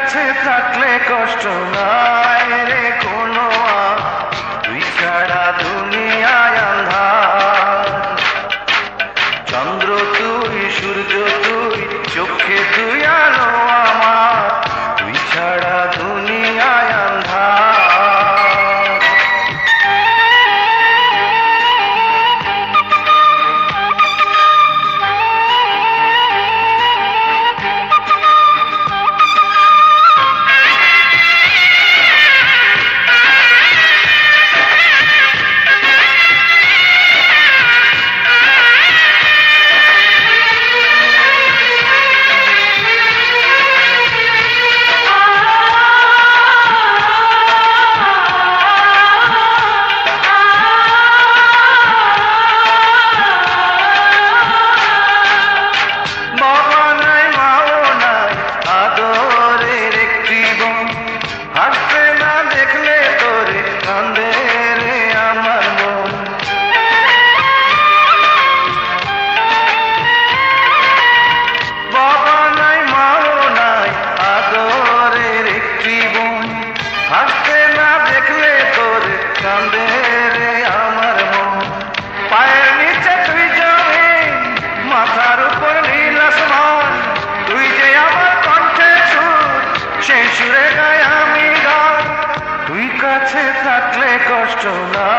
কাছে থাকলে কষ্ট নাই রে কোনো। Krishna